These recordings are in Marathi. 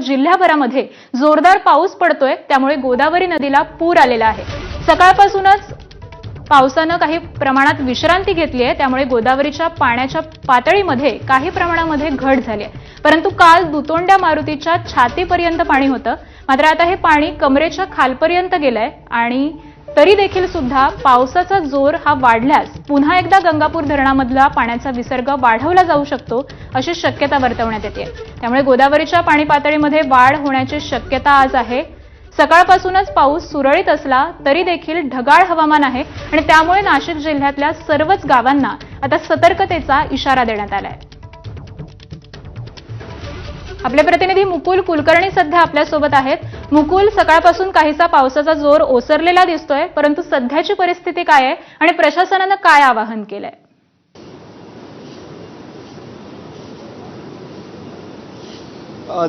जिल्ह्याभरामध्ये जोरदार पाऊस पडतोय. त्यामुळे गोदावरी नदीला पूर आलेला आहे. सकाळपासूनच पावसानं काही प्रमाणात विश्रांती घेतली आहे. त्यामुळे गोदावरीच्या पाण्याच्या पातळीमध्ये काही प्रमाणामध्ये घट झाली आहे. परंतु काल दुतोंड्या मारुतीच्या छातीपर्यंत पाणी होतं. मात्र आता हे पाणी कमरेच्या खालपर्यंत गेलंय आणि तरी देखील सुद्धा पावसाचा जोर हा वाढल्यास पुन्हा एकदा गंगापूर धरणामधला पाण्याचा विसर्ग वाढवला जाऊ शकतो अशी शक्यता वर्तवण्यात येते. त्यामुळे गोदावरीच्या पाणी पातळीमध्ये वाढ होण्याची शक्यता आज आहे. सकाळपासूनच पाऊस सुरळीत असला तरी देखील ढगाळ हवामान आहे आणि त्यामुळे नाशिक जिल्ह्यातल्या सर्वच गावांना आता सतर्कतेचा इशारा देण्यात आलाय. आपले प्रतिनिधी मुकुल कुलकर्णी सध्या आपल्यासोबत आहेत. मुकुल सकाळपासून काहीसा पावसाचा जोर ओसरलेला दिसतोय परंतु सध्याची परिस्थिती काय आहे आणि प्रशासनानं काय आवाहन केलंय?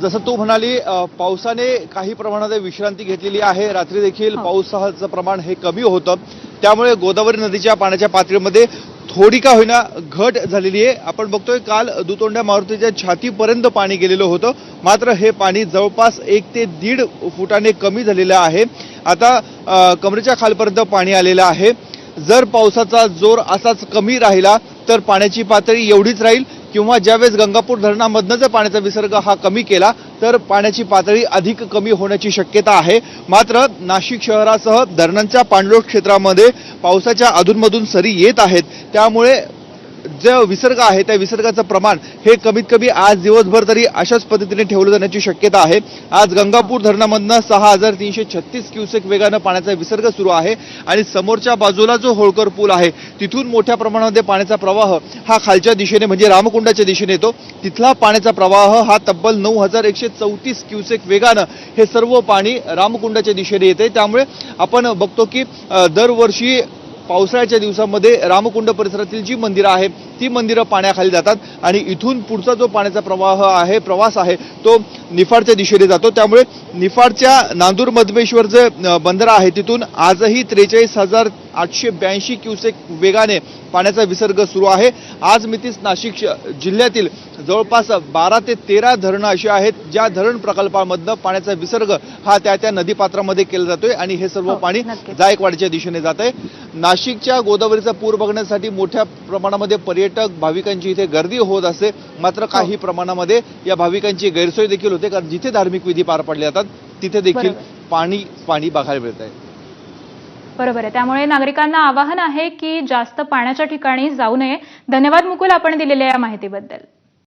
जसं तू म्हणाली पावसाने काही प्रमाणात विश्रांती घेतलेली आहे. रात्री देखील. पावसाचं प्रमाण हे कमी होतं. त्यामुळे गोदावरी नदीच्या पाण्याच्या पातळीमध्ये थोडी का होईना घट झालेली आहे. आपण बघतोय काल दुतोंड्या मारुतीच्या छातीपर्यंत पाणी गेलेलं होतं. मात्र हे पाणी जवळपास एक ते दीड फुटाने कमी झालेलं आहे. आता कमरेच्या खालपर्यंत पाणी आलेलं आहे. जर पावसाचा जोर असाच कमी राहिला तर पाण्याची पातळी एवढीच राहील किंवा ज्यावेळेस गंगापूर धरणामधनं जर पाण्याचा विसर्ग हा कमी केला तर पाण्याची पातळी अधिक कमी होण्याची शक्यता आहे. मात्र नाशिक शहरासह धरणांच्या पाणलोट क्षेत्रामध्ये पावसाच्या अधूनमधून सरी येत आहेत. त्यामुळे जे विसर्ग आहे त्या विसर्गाचं प्रमाण हे कमीत कमी आज दिवसभर तरी अशाच पद्धतीने ठेवलं जाण्याची शक्यता आहे. आज गंगापूर धरणामधनं सहा हजार तीनशे छत्तीस क्युसेक वेगानं पाण्याचा विसर्ग सुरू आहे आणि समोरच्या बाजूला जो होळकर पूल आहे तिथून मोठ्या प्रमाणामध्ये पाण्याचा प्रवाह हा खालच्या दिशेने म्हणजे रामकुंडाच्या दिशेने येतो. तिथला पाण्याचा प्रवाह हा तब्बल नऊ हजार एकशे चौतीस क्युसेक वेगानं हे सर्व पाणी रामकुंडाच्या दिशेने येते. त्यामुळे आपण बघतो की दरवर्षी पावसाळ्याच्या दिवसामध्ये रामकुंड परिसरातील जी मंदिरं आहेत ती मंदिरं पाण्याखाली जातात आणि इथून पुढचा जो पाण्याचा प्रवाह आहे प्रवास आहे तो निफाडच्या दिशेने जातो. त्यामुळे निफाडच्या नांदूर मधमेश्वर जे बंदर आहे तिथून आजही त्रेचाळीस हजार आठशे ब्याऐंशी क्युसेक वेगाने पाण्याचा विसर्ग सुरू आहे. आज मितीस नाशिक जिल्ह्यातील जवळपास बारा ते तेरा धरणं अशी आहेत ज्या धरण प्रकल्पामधनं पाण्याचा विसर्ग हा त्या त्या नदीपात्रामध्ये केला जातोय आणि हे सर्व हो, पाणी. जायकवाडीच्या दिशेने जात आहे नाशिकच्या गोदावरीचा पूर बघण्यासाठी मोठ्या प्रमाणामध्ये पर्यटक भाविकांची इथे गर्दी होत असते. मात्र काही प्रमाणामध्ये या भाविकांची गैरसोय देखील होते. कारण जिथे धार्मिक विधी पार पडले जातात तिथे देखील. पाणी पाणी बघायला मिळत आहे बरोबर आहे. त्यामुळे नागरिकांना आवाहन आहे की जास्त पाण्याच्या ठिकाणी जाऊ नये. धन्यवाद मुकुल आपण दिलेल्या या माहितीबद्दल.